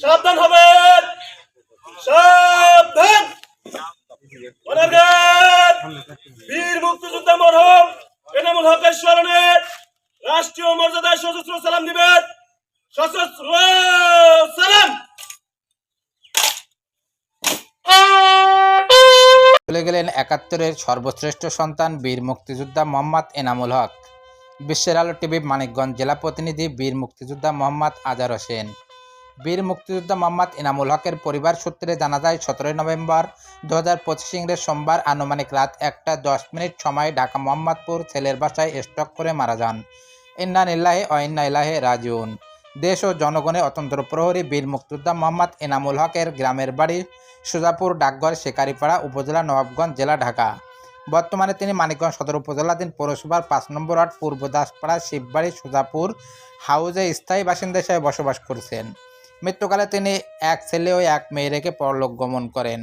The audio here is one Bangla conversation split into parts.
সাবধান হবেন সাবধান। বীর মুক্তিযোদ্ধা মরহম এনামুল হকের স্মরণে রাষ্ট্রীয় মর্যাদায় সশস্ত্র সালাম দিবেন। সশস্ত্র সালাম। চলে গেলেন একাত্তরের সর্বশ্রেষ্ঠ সন্তান বীর মুক্তিযোদ্ধা মোহাম্মদ এনামুল হক। বিশ্বের আলো টিভি মানিকগঞ্জ জেলা প্রতিনিধি বীর মুক্তিযোদ্ধা মোহাম্মদ আজার হোসেন। বীর মুক্তিযোদ্ধা মোহাম্মদ এনামুল হকের পরিবার সূত্রে জানা যায়, সতেরোই নভেম্বর দু হাজার পঁচিশ ইংরেজ সোমবার আনুমানিক রাত একটা দশ মিনিট সময় ঢাকা মোহাম্মদপুর ছেলের বাসায় স্টক করে মারা যান। ইন্না ইল্লাহে অইন্না ইলাহে রাজিউন। দেশ ও জনগণের অতন্ত্র প্রহরী বীর মুক্তিযোদ্ধা মোহাম্মদ এনামুল হকের গ্রামের বাড়ি সুজাপুর ডাকঘর শেকারিপাড়া উপজেলা নবাবগঞ্জ জেলা ঢাকা। বর্তমানে তিনি মানিকগঞ্জ সদর উপজেলাধীন পৌরসভার পাঁচ নম্বর ওয়ার্ড পূর্ব দাসপাড়া শিববাড়ি সুজাপুর হাউজে স্থায়ী বাসিন্দা হিসেবে বসবাস করছেন। মৃত্যুকালে তিনি এক ছেলে ও এক মেয়ে রেখে পরলোক গমন করেন।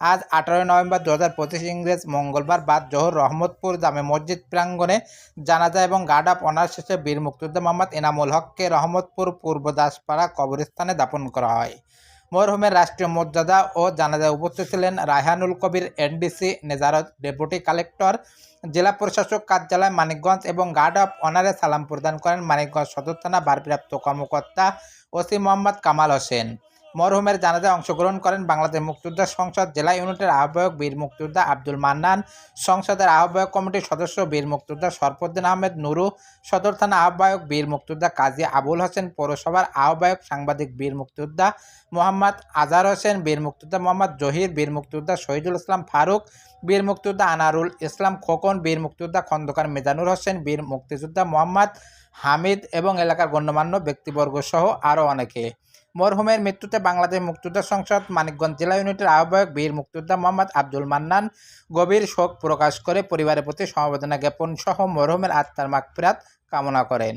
আজ আঠারোই নভেম্বর দু হাজার পঁচিশ ইংরেজ মঙ্গলবার বাদ জোহর রহমতপুর জামে মসজিদ প্রাঙ্গণে জানাজা এবং গার্ড অফ অনার শেষে বীর মুক্তিযোদ্ধা মোহাম্মদ এনামুল হককে রহমতপুর পূর্ব দাসপাড়া কবরস্থানে দাপন করা হয়। মরহুমের রাষ্ট্রীয় মর্যাদা ও জানাজায় উপস্থিত ছিলেন রায়হানুল কবির এনডিসি নেজারত ডেপুটি কালেক্টর, জেলা প্রশাসক কার্যালয় মানিকগঞ্জ এবং গার্ড অফ অনারে সালাম প্রদান করেন মানিকগঞ্জ সদর থানা ভারপ্রাপ্ত কর্মকর্তা ওসি মোহাম্মদ কামাল হোসেন। মরহুমের জানাজায় অংশগ্রহণ করেন বাংলাদেশ মুক্তিযোদ্ধা সংসদ জেলা ইউনিটের আহ্বায়ক বীর মুক্তিযোদ্ধা আব্দুল মান্নান, সংসদের আহ্বায়ক কমিটির সদস্য বীর মুক্তিযোদ্ধা শরফুদ্দিন আহমেদ নুরু, সদর থানা আহ্বায়ক বীর মুক্তিযোদ্ধা কাজী আবুল হোসেন, পৌরসভার আহ্বায়ক সাংবাদিক বীর মুক্তিযোদ্ধা মোহাম্মদ আজহার হোসেন, বীর মুক্তিযোদ্ধা মোহাম্মদ জহির, বীর মুক্তিযোদ্ধা শহীদুল ইসলাম ফারুক, বীর মুক্তিযোদ্ধা আনারুল ইসলাম খোকন, বীর মুক্তিযোদ্ধা খন্দকার মেজানুর হোসেন, বীর মুক্তিযোদ্ধা মোহাম্মদ হামিদ এবং এলাকার গণ্যমান্য ব্যক্তিবর্গ সহ আরও অনেকে। মরহুমের মৃত্যুতে বাংলাদেশ মুক্তিযোদ্ধা সংসদ, মানিকগঞ্জ জেলা ইউনিটের আহ্বায়ক বীর মুক্তিযোদ্ধা মোহাম্মদ আব্দুল মান্নান গভীর শোক প্রকাশ করে পরিবারের প্রতি সমবেদনা জ্ঞাপন সহ মরহুমের আত্মার মাগফিরাত কামনা করেন।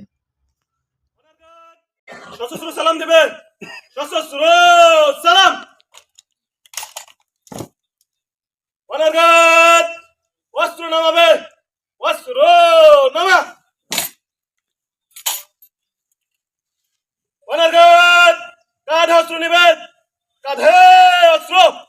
সশস্ত্র সালাম দেবেন। সশস্ত্র 太饿死了。